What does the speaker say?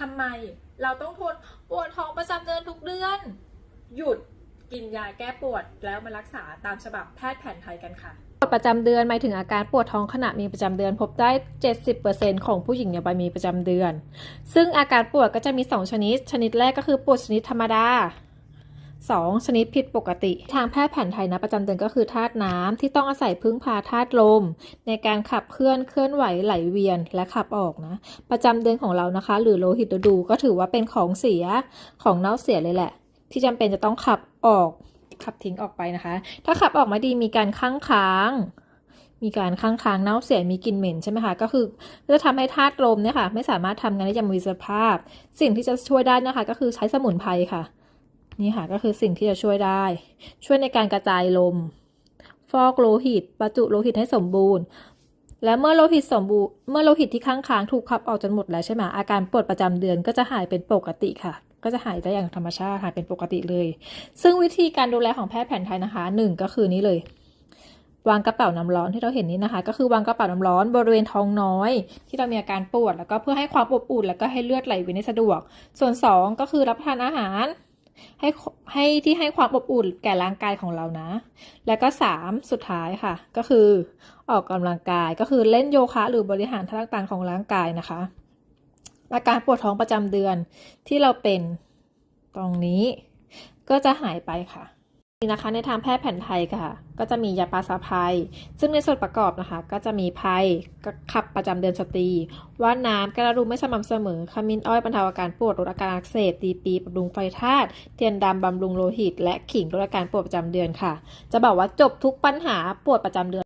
ทำไมเราต้องทนปวดท้องประจำเดือนทุกเดือน หยุดกินยาแก้ปวดแล้วมารักษาตามฉบับแพทย์แผนไทยกันค่ะปวดประจำเดือนหมายถึงอาการปวดท้องขณะมีประจำเดือนพบได้ 70%ของผู้หญิงในวัยมีประจำเดือน ซึ่งอาการปวดก็จะมี 2 ชนิด ชนิดแรกก็คือปวดชนิดธรรมดา 2. ชนิดผิดปกติ ทางแพทย์แผนไทยนะประจำเดือนก็คือธาตุน้ำที่ต้องอาศัยพึ่งพาธาตุลม ในการขับเคลื่อนเคลื่อนไหวไหลเวียนและขับออกนะ ประจำเดือนของเรานะคะ หรือโลหิตดูก็ถือว่าเป็นของเสียของเน่าเสียเลยแหละ ที่จำเป็นจะต้องขับออกขับทิ้งออกไปนะคะ ถ้าขับออกมาดีมีการค้างค้างมีการค้างค้างเน่าเสียมีกลิ่นเหม็นใช่ไหมคะ ก็คือจะทำให้ธาตุลมเนี่ยค่ะ ไม่สามารถทำงานได้อย่างมีประสิทธิภาพ สิ่งที่จะช่วยได้นะคะ ก็คือใช้สมุนไพรค่ะ นี่ค่ะก็คือสิ่งที่จะช่วยได้ ช่วยในการกระจายลม ฟอกโลหิตประจุโลหิตให้สมบูรณ์ และเมื่อโลหิตสมบูรณ์เมื่อโลหิตที่ค้างค้างถูกขับออกจนหมดแล้วใช่ไหมอาการปวดประจำเดือนก็จะหายเป็นปกติค่ะ ก็จะหายได้อย่างธรรมชาติหายเป็นปกติเลย ซึ่งวิธีการดูแลของแพทย์แผนไทยนะคะหนึ่งก็คือนี้เลยวางกระเป๋าน้ำร้อนที่เราเห็นนี้นะคะ ก็คือวางกระเป๋าน้ำร้อนบริเวณท้องน้อย ที่เรามีอาการปวดแล้วก็เพื่อให้ความอบอุ่น แล้วก็ให้เลือดไหลเวียนได้สะดวก ส่วนสองก็คือรับประทานอาหาร ให้ให้ที่ให้ความอบอุ่นแก่ร่างกายของเรานะ แล้วก็สามสุดท้ายค่ะ ก็คือออกกำลังกายก็คือเล่นโยคะหรือบริหารท่าต่างๆของร่างกายนะคะอาการปวดท้องประจำเดือนที่เราเป็นตรงนี้ก็จะหายไปค่ะ นี่นะคะในทางแพทย์แผนไทยค่ะ ก็จะมียาปาสาภัย ซึ่งในส่วนประกอบนะคะ ก็จะมีไพรขับประจำเดือนสตรีว่านน้ำกระดูมไม่สม่ำเสมอขมิ้นอ้อยบรรเทาอาการปวดลดอาการอักเสบตีปีบำรุงไฟธาตุเทียนดำบำรุงโลหิต และขิงลดอาการปวดประจำเดือนค่ะ จะบอกว่าจบทุกปัญหาปวดประจำเดือน